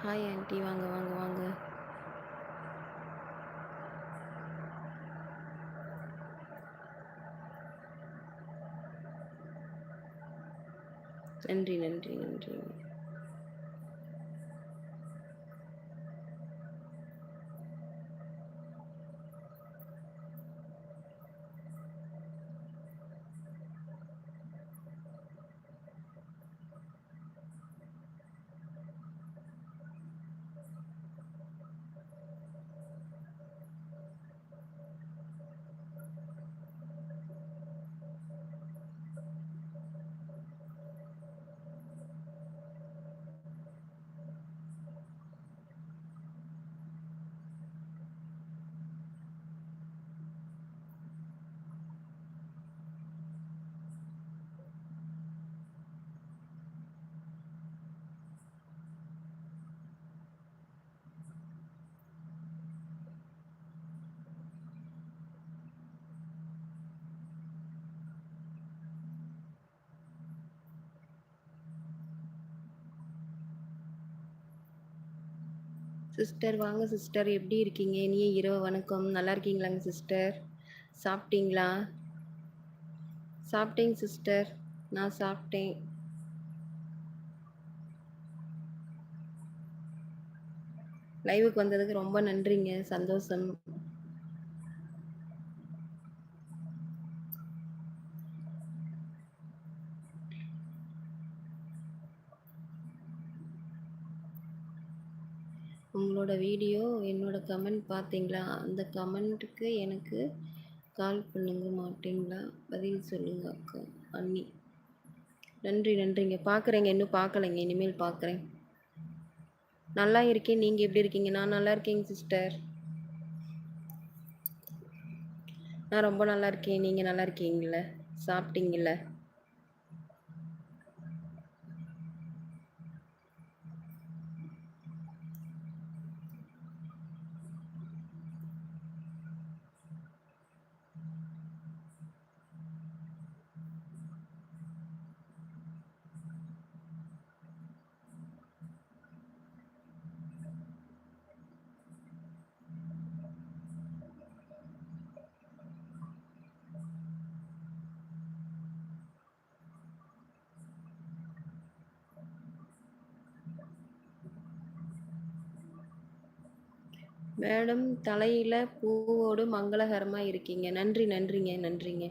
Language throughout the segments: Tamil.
ஹாய் ஆண்டி வாங்க வாங்க வாங்க. நன்றி நன்றி நன்றி. சிஸ்டர் வாங்க சிஸ்டர் எப்படி இருக்கீங்க? இனிய இரவு வணக்கம். நல்லா இருக்கீங்களாங்க சிஸ்டர் சாப்பிட்டீங்களா? சாப்பிட்டேங்க சிஸ்டர் நான் சாப்பிட்டேன். லைவுக்கு வந்ததுக்கு ரொம்ப நன்றிங்க. சந்தோஷம். உங்களோட வீடியோ என்னோட கமெண்ட் பார்த்தீங்களா? அந்த கமெண்ட்டுக்கு எனக்கு கால் பண்ணுங்க மாட்டீங்களா? பதில் சொல்லுங்க அக்கா அண்ணி. நன்றி நன்றிங்க. பார்க்குறேங்க இன்னும் பார்க்கலைங்க. இனிமேல் பார்க்குறேன். நல்லா இருக்கேன். நீங்கள் எப்படி இருக்கீங்க? நான் நல்லா இருக்கேங்க சிஸ்டர். நான் ரொம்ப நல்லா இருக்கேன். நீங்கள் நல்லா இருக்கீங்கள? சாப்பிட்டீங்கள? மேடம் தலையில பூவோடு மங்களகரமா இருக்கீங்க. நன்றி நன்றிங்க நன்றிங்க.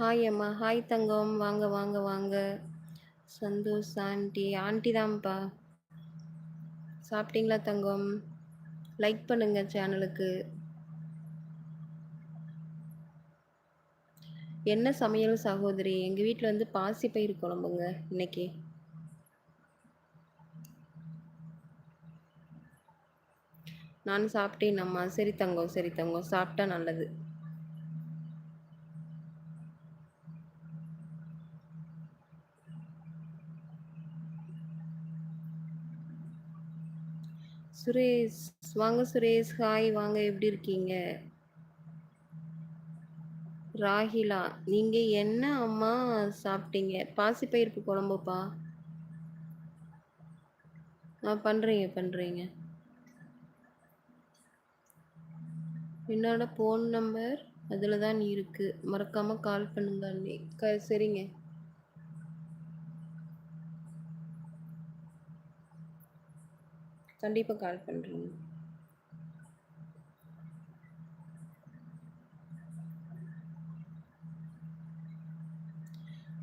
ஹாய் அம்மா. ஹாய் தங்கம். வாங்க வாங்க வாங்க. சந்தோஷ் ஆண்டி. ஆண்டி தான்ப்பா. சாப்பிட்டீங்களா தங்கம்? லைக் பண்ணுங்க சேனலுக்கு என்ன சமையல் சகோதரி? எங்கள் வீட்டில் வந்து பாசிப்பயிறு குழம்புங்க இன்னைக்கு. நான் சாப்பிட்டேன் அம்மா. சரி தங்கம் சரி தங்கம். சாப்பிட்டா நல்லது. சுரேஷ் வாங்க சுரேஷ் ஹாய் வாங்க எப்படி இருக்கீங்க? ராகிலா நீங்க என்ன அம்மா சாப்பிட்டீங்க? பாசிப்பயிர்ப்பு குழம்புப்பா? ஆ பண்றீங்க பண்றீங்க. என்னோட ஃபோன் நம்பர் அதில் தான் இருக்கு. மறக்காம கால் பண்ணுங்க அண்ணி. க சரிங்க. கண்டிப்பாக கால் பண்ணுறேங்க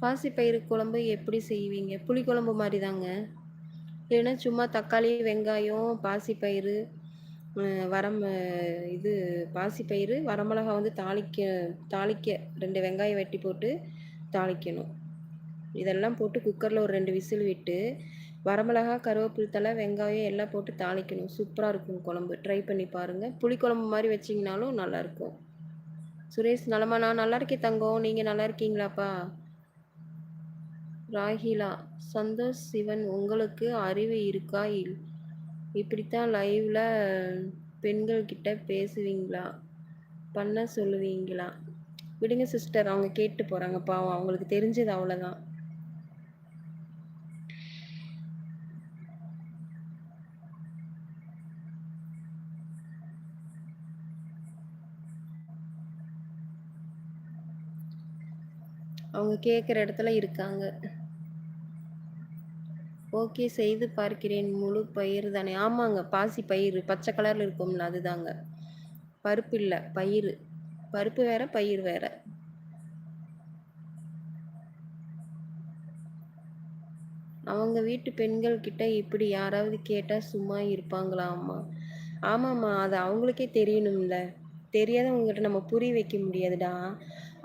பாசிப்பயிறு குழம்பு எப்படி செய்வீங்க? புளிக்குழம்பு மாதிரி தாங்க இல்லைன்னா சும்மா தக்காளி வெங்காயம் பாசிப்பயிறு வரம் இது பாசிப்பயிறு வரமிளகா வந்து தாளிக்க தாளிக்க ரெண்டு வெங்காயம் வெட்டி போட்டு தாளிக்கணும். இதெல்லாம் போட்டு குக்கரில் ஒரு ரெண்டு விசில் விட்டு வரமிளகா கருவேப்பில் தலை வெங்காயம் எல்லாம் போட்டு தாளிக்கணும். சூப்பராக இருக்கும் குழம்பு. ட்ரை பண்ணி பாருங்கள் புளிக்குழம்பு மாதிரி வச்சிங்கனாலும் நல்லாயிருக்கும். சுரேஷ் நலமா? நான் நல்லா இருக்கேன் தங்கம் நீங்கள் நல்லா இருக்கீங்களாப்பா? ராகிலா சந்தோஷ் சிவன் உங்களுக்கு அறிவு இருக்கா? இல் இப்படித்தான் லைவில் பெண்கள்கிட்ட பேசுவீங்களா? பண்ண சொல்லுவீங்களா? விடுங்க சிஸ்டர் அவங்க கேட்டு போகிறாங்க பாவம் அவங்களுக்கு தெரிஞ்சது அவ்வளோதான் அவங்க கேட்குற இடத்துல இருக்காங்க. ஓகே செய்து பார்க்கிறேன். முழு பயிர் தானே. ஆமாங்க பாசி பயிர் பச்சை கலரில் இருக்கும்ல அதுதாங்க. பருப்பு இல்லை பயிர் பருப்பு வேற பயிர் வேற. அவங்க வீட்டு பெண்கள் கிட்ட இப்படி யாராவது கேட்டால் சும்மா இருப்பாங்களா அம்மா ஆமாம்மா அது அவங்களுக்கே தெரியணும்ல. தெரியாதவங்ககிட்ட நம்ம புரிய வைக்க முடியாதுடா.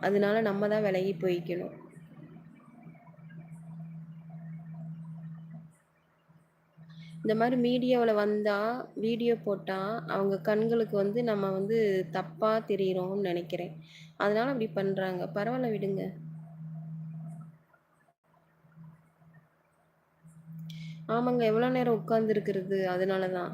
அதனால நம்ம தான் விலகி போய்க்கணும். இந்த மாதிரி மீடியாவில் வந்தால் வீடியோ போட்டால் அவங்க கண்களுக்கு வந்து நம்ம வந்து தப்பாக தெரியிறோம்னு நினைக்கிறேன். அதனால் அப்படி பண்ணுறாங்க பரவாயில்ல விடுங்க. ஆமாங்க எவ்வளோ நேரம் உட்காந்துருக்கிறது அதனால தான்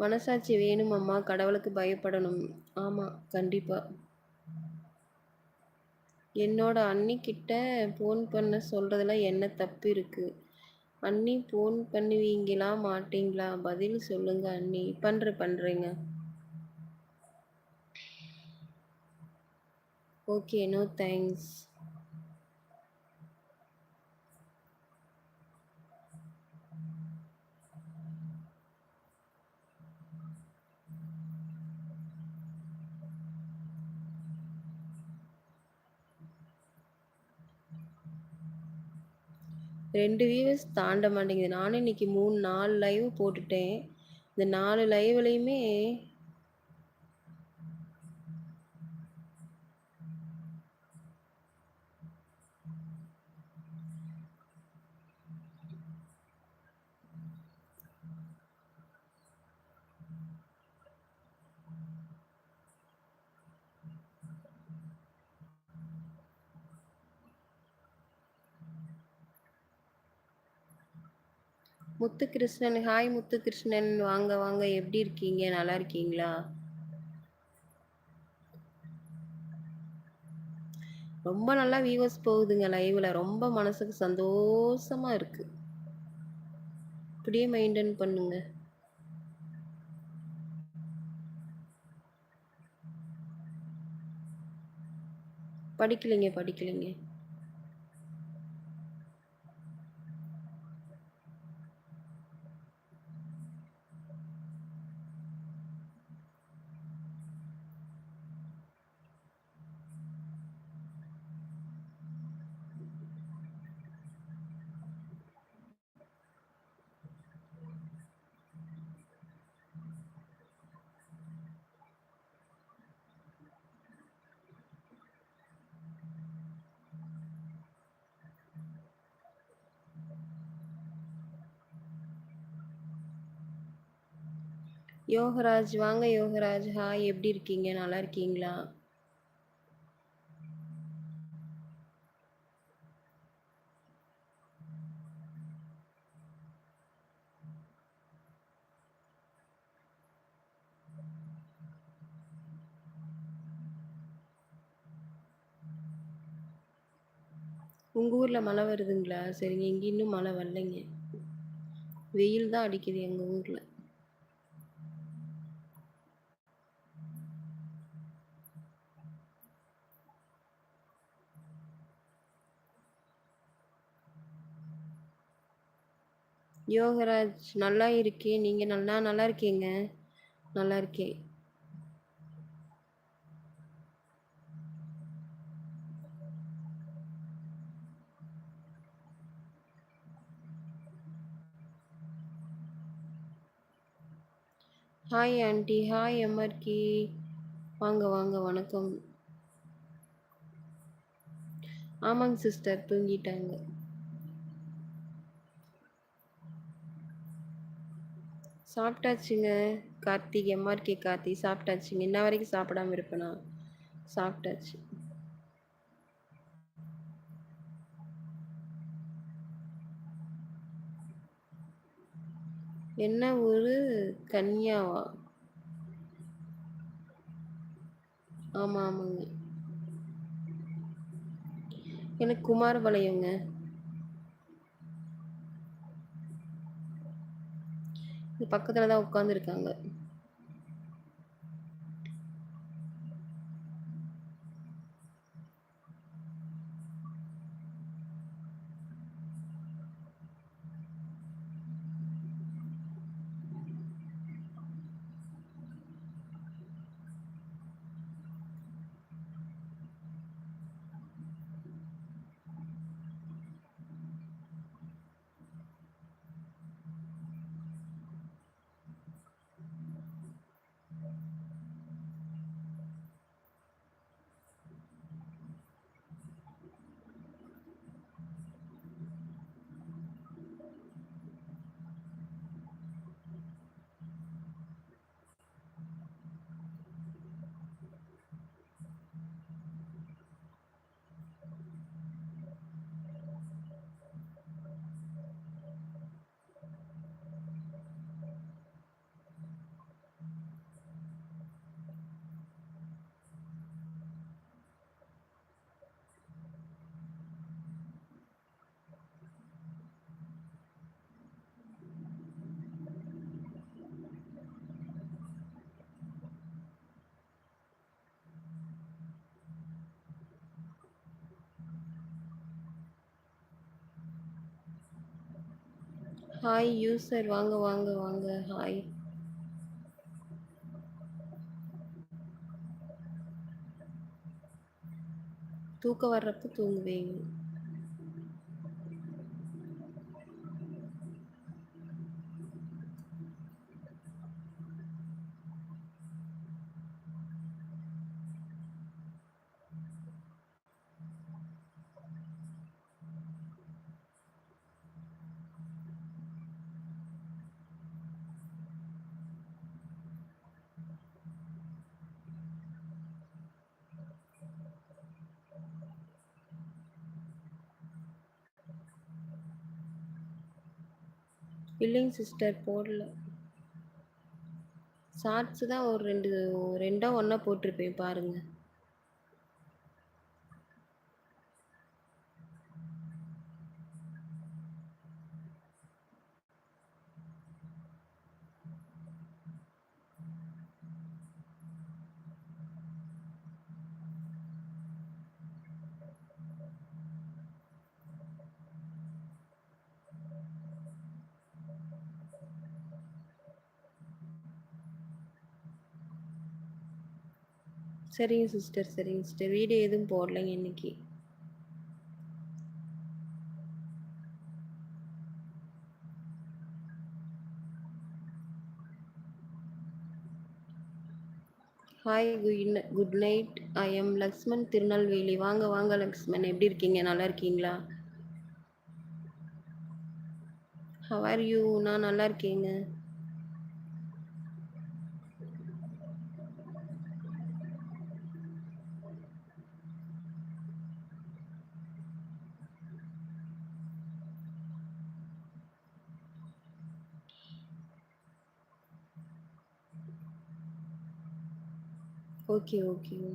மனசாட்சி வேணும் அம்மா கடவுளுக்கு பயப்படணும். ஆமாம் கண்டிப்பாக என்னோட அண்ணிக்கிட்ட ஃபோன் பண்ண சொல்கிறதுல என்ன தப்பு இருக்குது அண்ணி ஃபோன் பண்ணுவீங்களா மாட்டீங்களா? பதில் சொல்லுங்க அண்ணி. பண்ணுற பண்ணுறேங்க ஓகே நோ தேங்க்ஸ் ரெண்டு வியூவர்ஸ் தாண்ட மாட்டேங்குது. நானும் இன்னைக்கு மூணு நாலு லைவ் போட்டுட்டேன். இந்த நாலு லைவ்லையுமே முத்துகிருஷ்ணன் ஹாய் முத்துகிருஷ்ணன் வாங்க வாங்க எப்படி இருக்கீங்க? நல்லா இருக்கீங்களா? ரொம்ப நல்லா வியூவர்ஸ் போகுதுங்க லைவ்ல ரொம்ப மனசுக்கு சந்தோஷமா இருக்கு. இப்படியே மெயின்டைன் பண்ணுங்க. படிக்கலைங்க படிக்கலைங்க. யோகராஜ் வாங்க யோகராஜ். ஹாய் எப்படி இருக்கீங்க? நல்லா இருக்கீங்களா? உங்கள் ஊரில் மழை வருதுங்களா? சரிங்க இங்கே இன்னும் மழை வரலைங்க. வெயில் தான் அடிக்குது எங்கள் ஊரில். யோகராஜ் நல்லா இருக்கேன் நீங்கள் நல்லா நல்லா இருக்கீங்க. நல்லா இருக்கேன் ஹாய் ஆண்டி ஹாய் எம்ஆர்கி வாங்க வாங்க. வணக்கம். ஆமாங்க சிஸ்டர் தூங்கிட்டாங்க. சாப்பிட்டாச்சுங்க. கார்த்திக் எம்ஆர்கே கார்த்தி சாப்பிட்டாச்சுங்க இன்ன வரைக்கும் சாப்பிடாம இருப்பேனா? சாப்பிட்டாச்சு. என்ன ஊர்? கன்யாவா? ஆமாம் ஆமாங்க. எனக்கு குமாரபாளையங்க இது பக்கத்தில் தான் உட்காந்துருக்காங்க ஹாய் யூசர் வாங்க வாங்க வாங்க. ஹாய் தூக்கம் வர்றப்ப தூங்குவேன். இல்லைங்க சிஸ்டர் போடல. ஷார்ட்ஸ் தான் ஒரு ரெண்டு ரெண்டாக ஒன்றா போட்டிருப்பேன் பாருங்கள் சரிங்க சிஸ்டர் சரிங்க சிஸ்டர் வீடியோ எதுவும் போடலைங்க இன்னைக்கு. Hi good good night I am Lakshman Tirunelveli வாங்க வாங்க லக்ஷ்மண் எப்படி இருக்கீங்க? நல்லா இருக்கீங்களா? ஹவ் ஆர் யூ நான் நல்லா இருக்கேங்க. ஓகே ஓகேங்க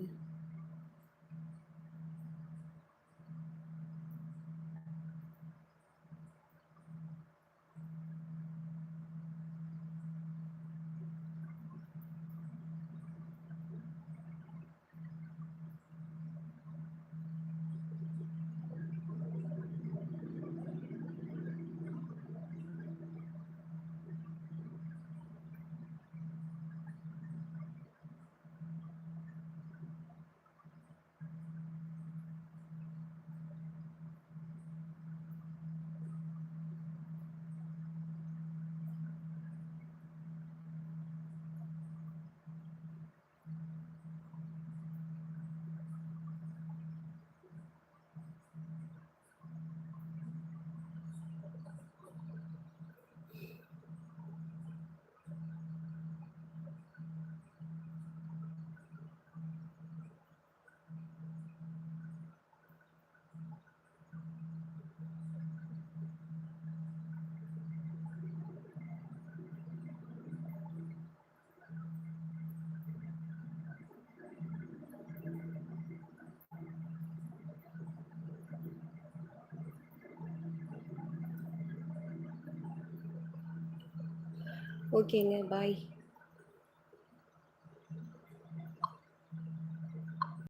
ஓகேங்க பாய்.